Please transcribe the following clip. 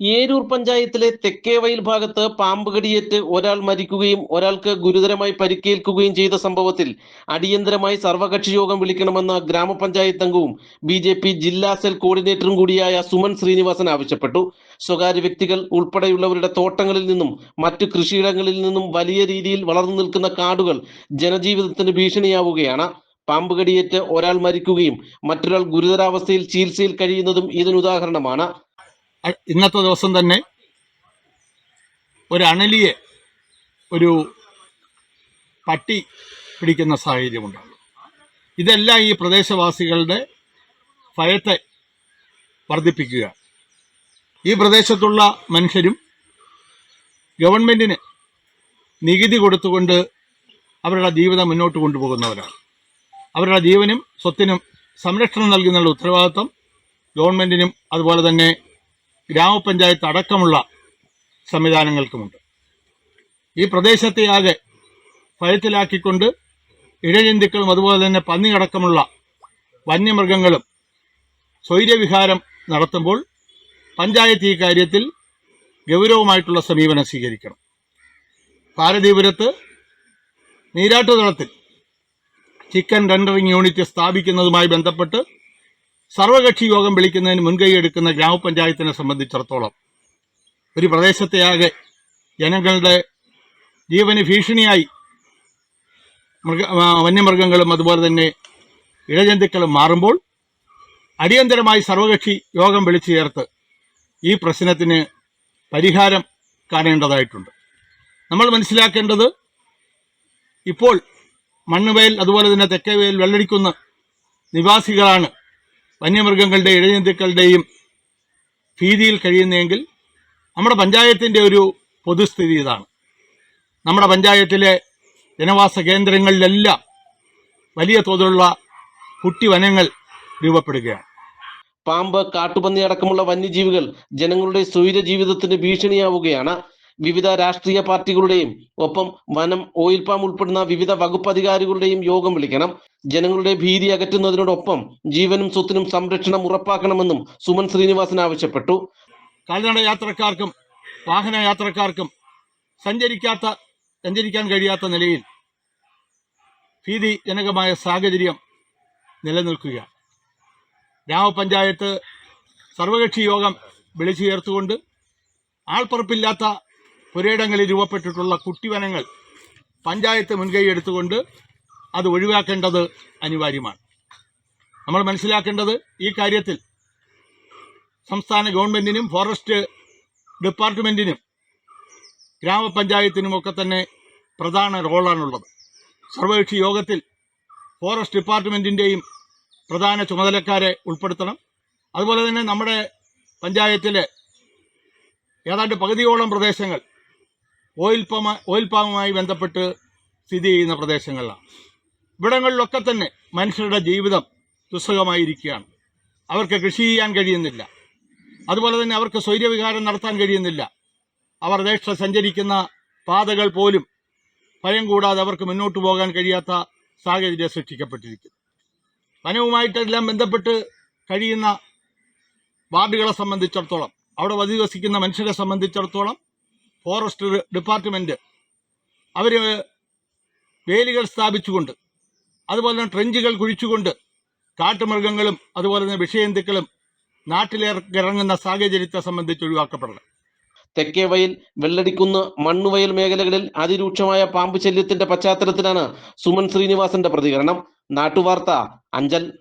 ഏരൂർ പഞ്ചായത്തിലെ തെക്കേവയൽ ഭാഗത്ത് പാമ്പ് കടിയേറ്റ് ഒരാൾ മരിക്കുകയും ഒരാൾക്ക് ഗുരുതരമായി പരിക്കേൽക്കുകയും ചെയ്ത സംഭവത്തിൽ അടിയന്തരമായി സർവകക്ഷി യോഗം വിളിക്കണമെന്ന് ഗ്രാമപഞ്ചായത്ത് അംഗവും ബി ജെ പി ജില്ലാ സെൽ കോർഡിനേറ്ററും കൂടിയായ സുമൻ ശ്രീനിവാസൻ ആവശ്യപ്പെട്ടു. സ്വകാര്യ വ്യക്തികൾ ഉൾപ്പെടെയുള്ളവരുടെ തോട്ടങ്ങളിൽ നിന്നും മറ്റു കൃഷിയിടങ്ങളിൽ നിന്നും വലിയ രീതിയിൽ വളർന്നു നിൽക്കുന്ന കാടുകൾ ജനജീവിതത്തിന് ഭീഷണിയാവുകയാണ്. പാമ്പ് കടിയേറ്റ് ഒരാൾ മരിക്കുകയും മറ്റൊരാൾ ഗുരുതരാവസ്ഥയിൽ ചികിത്സയിൽ കഴിയുന്നതും ഇതിനുദാഹരണമാണ് ഇന്നത്തെ ദിവസം തന്നെ ഒരു അണലിയെ ഒരു പട്ടി പിടിക്കുന്ന സാഹചര്യമുണ്ട് ഇതെല്ലാം ഈ പ്രദേശവാസികളുടെ ഭയത്തെ വർദ്ധിപ്പിക്കുക. ഈ പ്രദേശത്തുള്ള മനുഷ്യരും ഗവൺമെന്റിന് നികുതി കൊടുത്തുകൊണ്ട് അവരുടെ ജീവിതം മുന്നോട്ട് കൊണ്ടുപോകുന്നവരാണ്. അവരുടെ ജീവനും സ്വത്തിനും സംരക്ഷണം നൽകുന്നുള്ള ഉത്തരവാദിത്വം ഗവൺമെന്റിനും അതുപോലെ തന്നെ ഗ്രാമപഞ്ചായത്ത് അടക്കമുള്ള സംവിധാനങ്ങൾക്കുമുണ്ട്. ഈ പ്രദേശത്തെ ആകെ ഭയത്തിലാക്കിക്കൊണ്ട് ഇഴജന്തുക്കളും അതുപോലെ തന്നെ പന്നി അടക്കമുള്ള വന്യമൃഗങ്ങളും സ്വൈര്യവിഹാരം നടത്തുമ്പോൾ പഞ്ചായത്ത് ഈ കാര്യത്തിൽ ഗൗരവമായിട്ടുള്ള സമീപനം സ്വീകരിക്കണം. പാരദീപുരത്ത് നീരാട്ടുതളത്തിൽ ചിക്കൻ ടെൻഡറിംഗ് യൂണിറ്റ് സ്ഥാപിക്കുന്നതുമായി ബന്ധപ്പെട്ട് സർവകക്ഷി യോഗം വിളിക്കുന്നതിന് മുൻകൈയെടുക്കുന്ന ഗ്രാമപഞ്ചായത്തിനെ സംബന്ധിച്ചിടത്തോളം ഒരു പ്രദേശത്തെയാകെ ജനങ്ങളുടെ ജീവന് ഭീഷണിയായി മൃഗ വന്യമൃഗങ്ങളും അതുപോലെ തന്നെ ഇഴജന്തുക്കളും മാറുമ്പോൾ അടിയന്തരമായി സർവകക്ഷി യോഗം വിളിച്ചു ചേർത്ത് ഈ പ്രശ്നത്തിന് പരിഹാരം കാണേണ്ടതായിട്ടുണ്ട്. നമ്മൾ മനസ്സിലാക്കേണ്ടത് ഇപ്പോൾ മണ്ണുവയൽ അതുപോലെ തന്നെ തെക്കേവയൽ വെള്ളടിക്കുന്ന നിവാസികളാണ് വന്യമൃഗങ്ങളുടെ ഇഴജന്തുക്കളുടെയും ഭീതിയിൽ കഴിയുന്നതെങ്കിൽ നമ്മുടെ പഞ്ചായത്തിന്റെ ഒരു പൊതുസ്ഥിതി ഇതാണ്. നമ്മുടെ പഞ്ചായത്തിലെ ജനവാസ കേന്ദ്രങ്ങളിലെല്ലാം വലിയ തോതിലുള്ള കുട്ടിവനങ്ങൾ രൂപപ്പെടുകയാണ്. പാമ്പ് കാട്ടുപന്നി അടക്കമുള്ള വന്യജീവികൾ ജനങ്ങളുടെ സ്വൈര ജീവിതത്തിന് ഭീഷണിയാവുകയാണ്. വിവിധ രാഷ്ട്രീയ പാർട്ടികളുടെയും ഒപ്പം വനം ഓയിൽ പാം ഉൾപ്പെടുന്ന വിവിധ വകുപ്പ് അധികാരികളുടെയും യോഗം വിളിക്കണം. ജനങ്ങളുടെ ഭീതി അകറ്റുന്നതിനോടൊപ്പം ജീവനും സ്വത്തിനും സംരക്ഷണം ഉറപ്പാക്കണമെന്നും സുമൻ ശ്രീനിവാസൻ ആവശ്യപ്പെട്ടു. കാൽനട യാത്രക്കാർക്കും വാഹന യാത്രക്കാർക്കും സഞ്ചരിക്കാത്ത സഞ്ചരിക്കാൻ കഴിയാത്ത നിലയിൽ ഭീതിജനകമായ സാഹചര്യം നിലനിൽക്കുക. ഗ്രാമപഞ്ചായത്ത് സർവകക്ഷി യോഗം വിളിച്ചു ചേർത്തുകൊണ്ട് ആൾപ്പറപ്പില്ലാത്ത പുരയിടങ്ങളിൽ രൂപപ്പെട്ടിട്ടുള്ള കുട്ടിവനങ്ങൾ പഞ്ചായത്ത് മുൻകൈ എടുത്തുകൊണ്ട് അത് ഒഴിവാക്കേണ്ടത് അനിവാര്യമാണ്. നമ്മൾ മനസ്സിലാക്കേണ്ടത് ഈ കാര്യത്തിൽ സംസ്ഥാന ഗവൺമെന്റിനും ഫോറസ്റ്റ് ഡിപ്പാർട്ട്മെന്റിനും ഗ്രാമപഞ്ചായത്തിനുമൊക്കെ തന്നെ പ്രധാന റോളാണുള്ളത്. സർവകക്ഷി യോഗത്തിൽ ഫോറസ്റ്റ് ഡിപ്പാർട്ട്മെന്റിന്റെയും പ്രധാന ചുമതലക്കാരെ ഉൾപ്പെടുത്തണം. അതുപോലെ തന്നെ നമ്മുടെ പഞ്ചായത്തിലെ ഏതാണ്ട് പകുതിയോളം പ്രദേശങ്ങൾ ഓയിൽ പാമ ഓയിൽ ബന്ധപ്പെട്ട് സ്ഥിതി ചെയ്യുന്ന പ്രദേശങ്ങളിലാണ് ഇവിടങ്ങളിലൊക്കെ തന്നെ മനുഷ്യരുടെ ജീവിതം ദുസ്സഹമായിരിക്കുകയാണ്. അവർക്ക് കൃഷി ചെയ്യാൻ കഴിയുന്നില്ല. അതുപോലെ തന്നെ അവർക്ക് സ്വൈര്യവികാരം നടത്താൻ കഴിയുന്നില്ല. അവർ ദേശ സഞ്ചരിക്കുന്ന പാതകൾ പോലും ഭയം കൂടാതെ അവർക്ക് മുന്നോട്ട് പോകാൻ കഴിയാത്ത സാഹചര്യം സൃഷ്ടിക്കപ്പെട്ടിരിക്കുന്നു. വനവുമായിട്ടെല്ലാം ബന്ധപ്പെട്ട് കഴിയുന്ന വാർഡുകളെ സംബന്ധിച്ചിടത്തോളം അവിടെ അധിവസിക്കുന്ന മനുഷ്യരെ സംബന്ധിച്ചിടത്തോളം ഫോറസ്റ്റ് ഡിപ്പാർട്ട്മെന്റ്. അവർ വേലികൾ സ്ഥാപിച്ചുകൊണ്ട് അതുപോലെ തന്നെ ട്രെഞ്ചുകൾ കുഴിച്ചുകൊണ്ട് കാട്ടുമൃഗങ്ങളും അതുപോലെ തന്നെ വിഷയന്തുക്കളും നാട്ടിലിറങ്ങുന്ന സാഹചര്യത്തെ സംബന്ധിച്ച് ഒഴിവാക്കപ്പെടണം. തെക്കേ വയൽ വെള്ളടിക്കുന്ന് മണ്ണുവയൽ മേഖലകളിൽ അതിരൂക്ഷമായ പാമ്പ് ശല്യത്തിന്റെ പശ്ചാത്തലത്തിലാണ് സുമൻ ശ്രീനിവാസന്റെ പ്രതികരണം. നാട്ടുവാർത്ത അഞ്ചൽ.